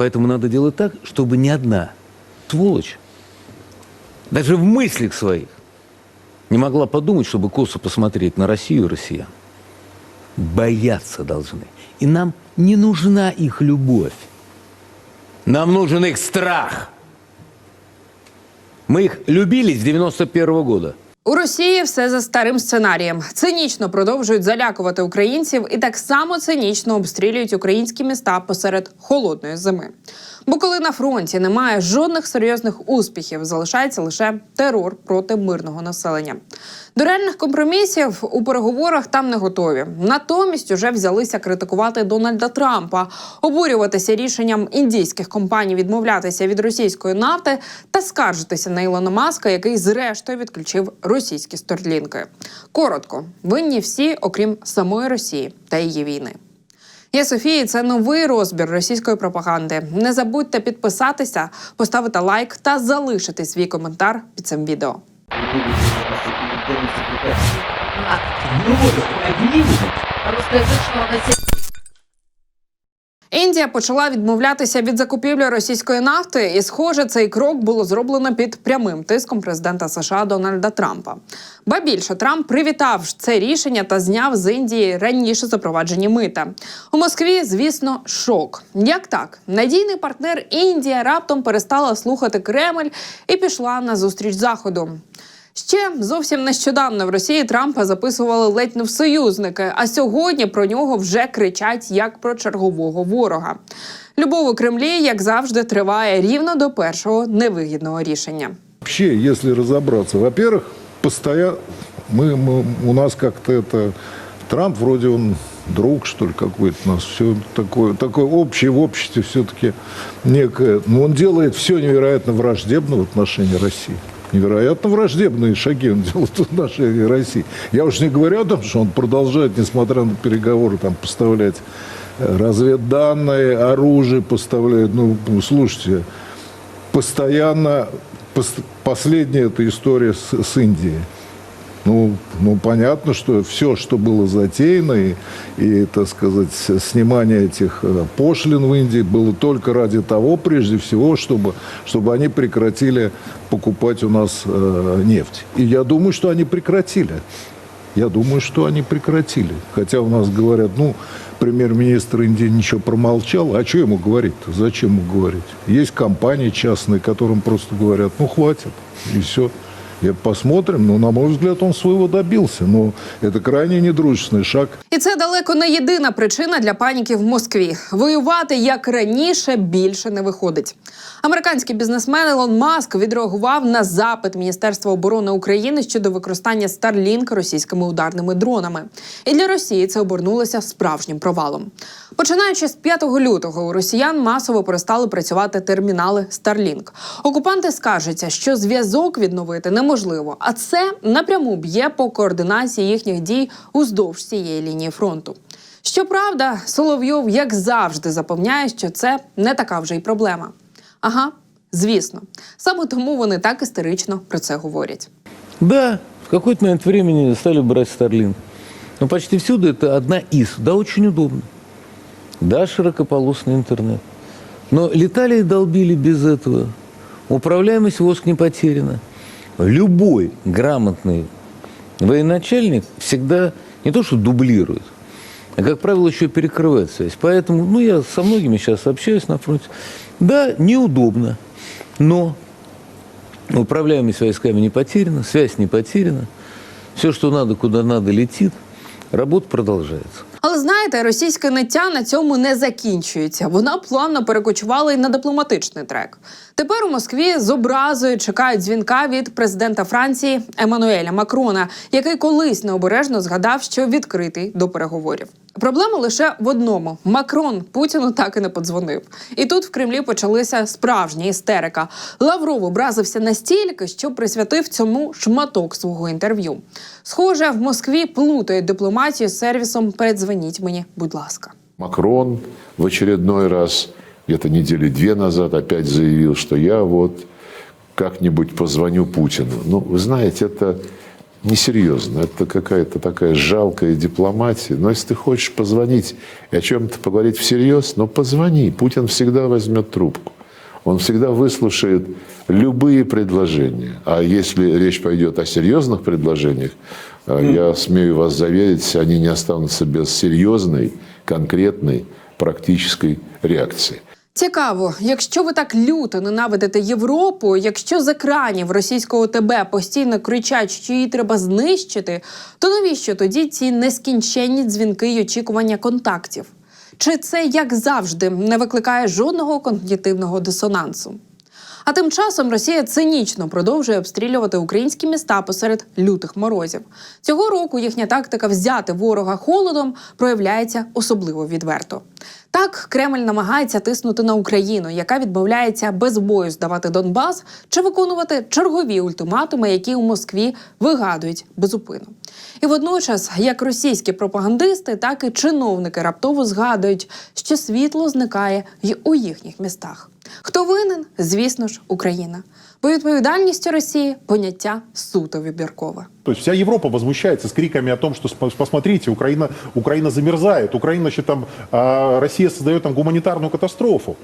Поэтому надо делать так, чтобы ни одна сволочь, даже в мыслях своих, не могла подумать, чтобы косо посмотреть на Россию и россиян. Бояться должны. И нам не нужна их любовь. Нам нужен их страх. Мы их любили с 91 года. У Росії все за старим сценарієм. Цинічно продовжують залякувати українців і так само цинічно обстрілюють українські міста посеред холодної зими. Бо коли на фронті немає жодних серйозних успіхів, залишається лише терор проти мирного населення. До реальних компромісів у переговорах там не готові. Натомість уже взялися критикувати Дональда Трампа, обурюватися рішенням індійських компаній відмовлятися від російської нафти та скаржитися на Ілона Маска, який зрештою відключив російські старлінки. Коротко, винні всі, окрім самої Росії та її війни. Я Софія. Це новий розбір російської пропаганди. Не забудьте підписатися, поставити лайк та залишити свій коментар під цим відео. Індія почала відмовлятися від закупівлі російської нафти, і схоже, цей крок було зроблено під прямим тиском президента США Дональда Трампа. Ба більше Трамп привітав це рішення та зняв з Індії раніше запроваджені мита. У Москві, звісно, шок. Як так? Надійний партнер Індія раптом перестала слухати Кремль і пішла на зустріч заходу. Ще зовсім нещодавно в Росії Трампа записували ледь не в союзники, а сьогодні про нього вже кричать як про чергового ворога. Любов у Кремлі, як завжди, триває рівно до першого невигідного рішення. Вообще, если разобраться, во-первых, постоянно мы, мы- у нас как-то это Трамп вроде он друг что ли какой-то у нас все такое такое общее в обществе все-таки некое, но он делает все невероятно враждебно в отношении России. Невероятно враждебные шаги он делает в отношении России. Я уж не говорю о том, что он продолжает, несмотря на переговоры, там поставлять э, разведданные, оружие поставляет. Ну, слушайте, постоянно пос- последняя эта история с, с Индией. Ну, ну, понятно, что все, что было затеяно, и, и, так сказать, снимание этих э, пошлин в Индии было только ради того, прежде всего, чтобы, чтобы они прекратили покупать у нас э, нефть. И я думаю, что они прекратили. Я думаю, что они прекратили. Хотя у нас говорят, ну, премьер-министр Индии ничего промолчал. А что ему говорить-то? Зачем ему говорить? Есть компании частные, которым просто говорят, ну, хватит, и все. И посмотрим. Но, на мой взгляд, он своего добился. Но это крайне недружественный шаг. І це далеко не єдина причина для паніки в Москві. Воювати як раніше більше не виходить. Американський бізнесмен Ілон Маск відреагував на запит Міністерства оборони України щодо використання Starlink російськими ударними дронами. І для Росії це обернулося справжнім провалом. Починаючи з 5 лютого, у росіян масово перестали працювати термінали Starlink. Окупанти скаржаться, що зв'язок відновити неможливо, а це напряму б'є по координації їхніх дій уздовж цієї лінії фронту. Щоправда, Соловйов, як завжди, запевняє, що це не така вже й проблема. Ага, звісно, саме тому вони так істерично про це говорять. Да, в какой-то момент времени стали брать Starlink. Но почти всюду это одна из. Да, очень удобно. Да, широкополосный интернет. Но летали и долбили без этого. Управляемость воск не потеряна. Любой грамотный военачальник всегда не то что дублирует, а, как правило, еще перекрывает связь. Поэтому, ну, я со многими сейчас общаюсь на фронте. Да, неудобно, но Управляемость войсками не потеряна, связь не потеряна. Все, что надо, куда надо, летит. Работа продолжается. Але знаєте, російське ниття на цьому не закінчується. Вона плавно перекочувала й на дипломатичний трек. Тепер у Москві з образою чекають дзвінка від президента Франції Еммануеля Макрона, який колись необережно згадав, що відкритий до переговорів. Проблема лише в одному: Макрон Путіну так і не подзвонив. І тут в Кремлі почалися справжні істерика. Лавров образився настільки, що присвятив цьому шматок свого інтерв'ю. Схоже, в Москві плутають дипломатію з сервісом «Передзвоніть мені, будь ласка. Макрон в очередной раз, где-то недели две назад, опять заявил, что я вот как-нибудь позвоню Путину. Ну, вы знаете, это несерьезно. Это какая-то такая жалкая дипломатия. Но если ты хочешь позвонить и о чем-то поговорить всерьез, ну позвони. Путин всегда возьмет трубку. Он всегда выслушает любые предложения. А если речь пойдет о серьезных предложениях, э, я смею вас заверить, они не останутся без серьезной, конкретной, практической реакции. Цікаво, якщо ви так люто ненавидите Європу, якщо з екранів російського ТБ постійно кричать, що її треба знищити, то навіщо тоді ці нескінченні дзвінки й очікування контактів? Чи це, як завжди, не викликає жодного когнітивного дисонансу? А тим часом Росія цинічно продовжує обстрілювати українські міста посеред лютих морозів. Цього року їхня тактика взяти ворога холодом проявляється особливо відверто. Так, Кремль намагається тиснути на Україну, яка відмовляється без бою здавати Донбас чи виконувати чергові ультиматуми, які у Москві вигадують безупину. І водночас, як російські пропагандисти, так і чиновники раптово згадують, що світло зникає й у їхніх містах. Хто винен? Звісно ж, Україна. Бо відповідальністю Росії поняття суто вибіркове. То есть вся Европа возмущается с криками о том, что посмотрите, Украина, Украина замерзает, Украина, значит, там, а, Россия создает там гуманитарную катастрофу.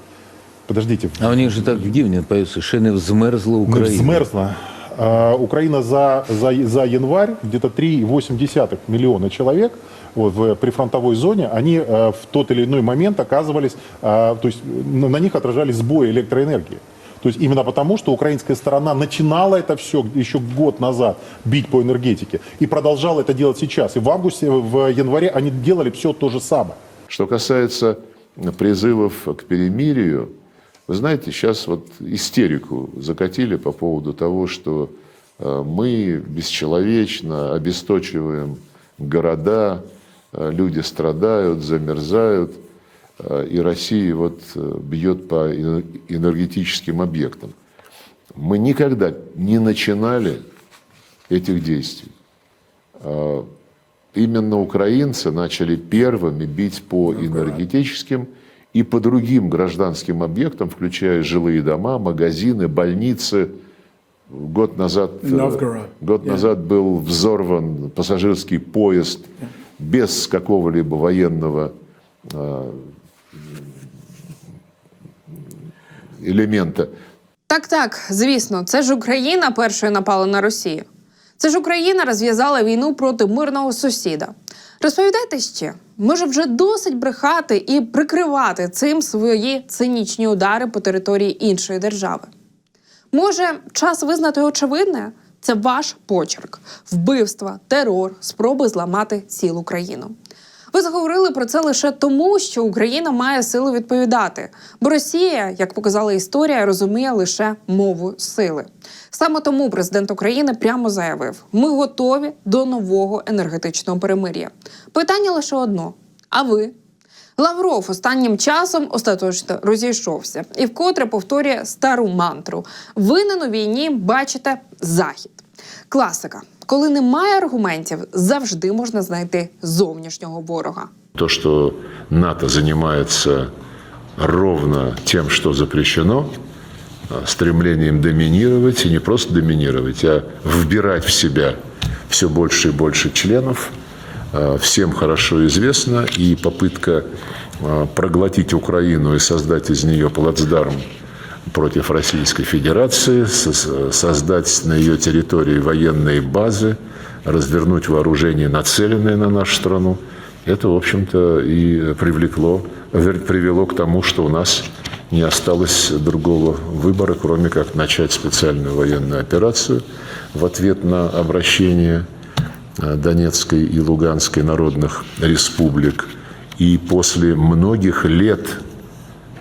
Подождите, А у них же так в гимне поется, ще не взмерзла Україна. Змерзла. А, Украина за, за, за январь где-то 3,8 миллиона человек вот, в прифронтовой зоне, они а, в тот или иной момент оказывались, а, то есть на них отражались сбои электроэнергии. То есть именно потому, что украинская сторона начинала это все еще год назад бить по энергетике и продолжала это делать сейчас. И в августе, в январе они делали все то же самое. Что касается призывов к перемирию, вы знаете, сейчас вот истерику закатили по поводу того, что э, мы бесчеловечно обесточиваем города, э, люди страдают, замерзают, э, и Россия вот бьет по эне- энергетическим объектам. Мы никогда не начинали этих действий. Именно украинцы начали первыми бить по энергетическим и по другим гражданским объектам, включая жилые дома, магазины, больницы. Год назад, э, Novgorod. год Yeah. назад был взорван пассажирский поезд без какого-либо военного э, элемента. Так, так, звісно, це ж Україна першою напала на Росію. Це ж Україна розв'язала війну проти мирного сусіда. Розповідайте ще, може вже досить брехати і прикривати цим свої цинічні удари по території іншої держави. Може, час визнати очевидне? Це ваш почерк, вбивства, терор, спроби зламати цілу країну. Ви заговорили про це лише тому, що Україна має силу відповідати, бо Росія, як показала історія, розуміє лише мову сили. Саме тому президент України прямо заявив: ми готові до нового енергетичного перемир'я. Питання лише одно: а ви? Лавров останнім часом остаточно розійшовся і вкотре повторює стару мантру: винен у війні бачите захід. Класика. Коли немає аргументів, завжди можна знайти зовнішнього ворога. То, что НАТО занимается ровно тем, что запрещено, стремлением доминировать, и не просто доминировать, а вбирать в себя все больше и больше членов, а, всем хорошо известно, и попытка проглотить Украину и создать из нее плацдарм против Российской Федерации, со- создать на ее территории военные базы, развернуть вооружение, нацеленное на нашу страну. Это, в общем-то, и привлекло, привело к тому, что у нас не осталось другого выбора, кроме как начать специальную военную операцию в ответ на обращение э, Донецкой и Луганской народных республик. И после многих лет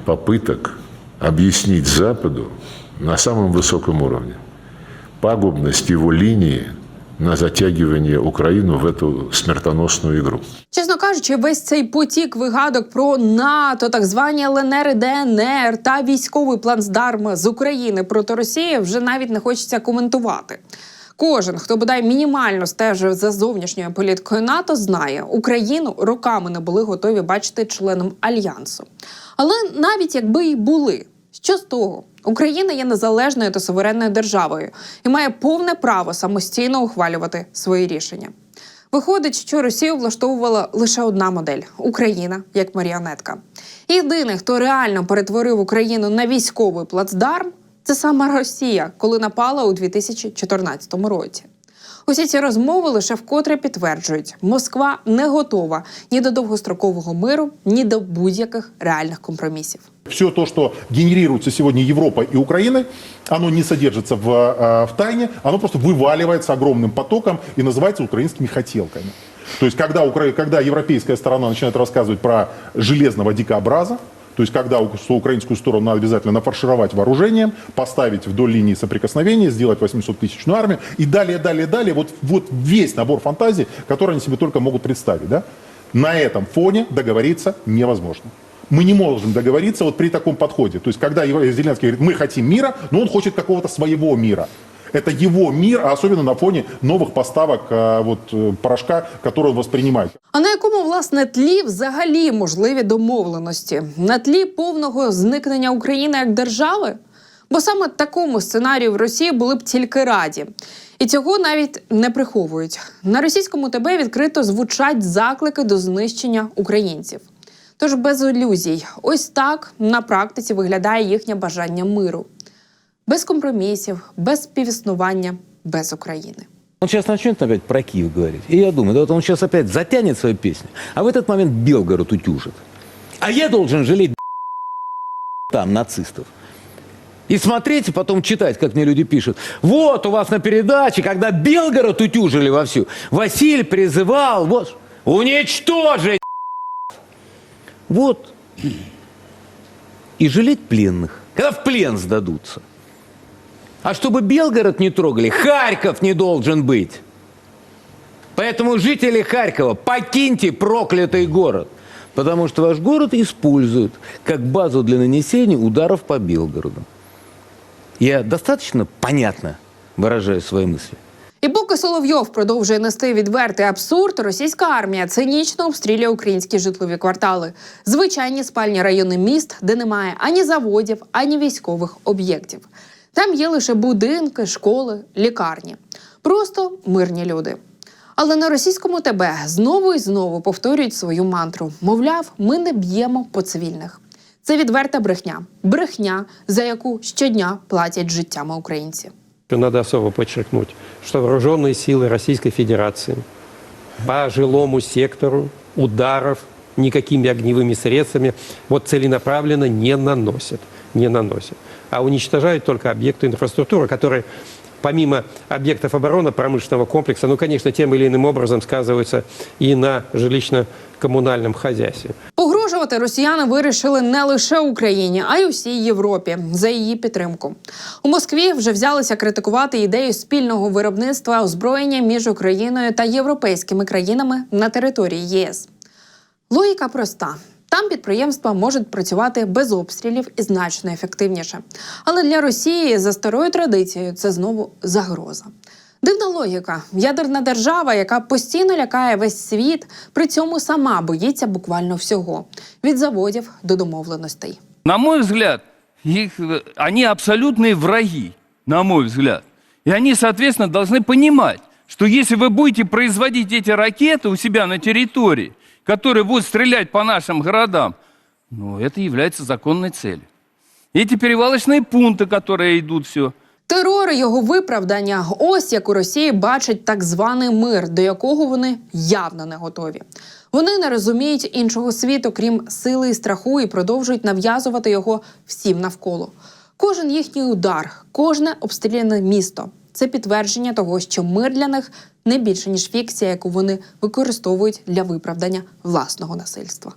попыток объяснить Западу на самом высоком уровне пагубность его линии на затягивание Украину в эту смертоносную игру. Чесно кажучи, весь цей потік вигадок про НАТО, так звані ЛНР і ДНР та військовий плацдарм з України проти Росії вже навіть не хочеться коментувати. Кожен, хто бодай мінімально стежив за зовнішньою політикою НАТО, знає, Україну роками не були готові бачити членом альянсу. Але навіть якби й були, Що з того? Україна є незалежною та суверенною державою і має повне право самостійно ухвалювати свої рішення. Виходить, що Росію влаштовувала лише одна модель Україна як маріонетка. Єдиний, хто реально перетворив Україну на військовий плацдарм, це саме Росія, коли напала у 2014 році. Усі ці розмови лише вкотре підтверджують, Москва не готова ні до довгострокового миру, ні до будь-яких реальних компромісів. Все то, что генерируется сегодня Европой и Украиной, оно не содержится в, э, в тайне, оно просто вываливается огромным потоком и называется украинскими хотелками. То есть, когда, Укра... когда европейская сторона начинает рассказывать про железного дикобраза, то есть, когда что украинскую сторону надо обязательно нафаршировать вооружением, поставить вдоль линии соприкосновения, сделать 800-тысячную армию и далее, далее, далее. Вот, вот весь набор фантазий, который они себе только могут представить. Да? На этом фоне договориться невозможно. Мы не можем договориться вот при таком подходе. То есть, когда Зеленский говорит, мы хотим мира, но он хочет какого-то своего мира. Это его мир, а особенно на фоне новых поставок а, вот, э, порошка, который он воспринимает. А на якому власне тлі взагалі можливі домовленості? На тлі повного зникнення України як держави? Бо саме такому сценарію в Росії були б тільки раді. І цього навіть не приховують. На російському ТБ відкрито звучать заклики до знищення українців. Тож без ілюзій, ось так на практиці виглядає їхнє бажання миру. Без компромісів, без співіснування, без України. Он сейчас начнет опять про Киев говорить. И я думаю, да вот он сейчас опять затянет свою песню, а в этот момент Белгород утюжит. А я должен жалеть там нацистов. И смотреть, и потом читать, как мне люди пишут. Вот у вас на передаче, когда Белгород утюжили вовсю, Василий призывал, вот, уничтожить. Вот. И жалеть пленных, когда в плен сдадутся. А чтобы Белгород не трогали, Харьков не должен быть. Поэтому жители Харькова, покиньте проклятый город. Потому что ваш город используют как базу для нанесения ударов по Белгороду. Я достаточно понятно выражаю свои мысли? І поки Соловйов продовжує нести відвертий абсурд, російська армія цинічно обстрілює українські житлові квартали, звичайні спальні райони міст, де немає ані заводів, ані військових об'єктів. Там є лише будинки, школи, лікарні. Просто мирні люди. Але на російському ТБ знову і знову повторюють свою мантру: мовляв, ми не б'ємо по цивільних. Це відверта брехня, брехня, за яку щодня платять життями українці. Надо особо подчеркнуть, что вооруженные силы Российской Федерации по жилому сектору ударов никакими огневыми средствами вот целенаправленно не наносят, не наносят, а уничтожают только объекты инфраструктуры, которые помимо объектов обороны промышленного комплекса, ну, конечно, тем или иным образом сказываются и на жилищно-коммунальном хозяйстве. Погрожувати росіяни вирішили не лише Україні, а й усій Європі за її підтримку. У Москві вже взялися критикувати ідею спільного виробництва озброєння між Україною та європейськими країнами на території ЄС. Логіка проста. Там підприємства можуть працювати без обстрілів і значно ефективніше. Але для Росії за старою традицією це знову загроза. Дивна логіка. Ядерна держава, яка постійно лякає весь світ, при цьому сама боїться буквально всього від заводів до домовленостей. На мой взгляд, их, э, они абсолютные враги, на мой взгляд. И они, соответственно, должны понимать, что если вы будете производить эти ракеты у себя на территории, которые будут стрелять по нашим городам, ну, это является законной целью. Эти перевалочные пункты, которые идут, все, Терор і його виправдання ось як у Росії бачать так званий мир, до якого вони явно не готові. Вони не розуміють іншого світу, крім сили і страху, і продовжують нав'язувати його всім навколо. Кожен їхній удар, кожне обстріляне місто це підтвердження того, що мир для них не більше ніж фікція, яку вони використовують для виправдання власного насильства.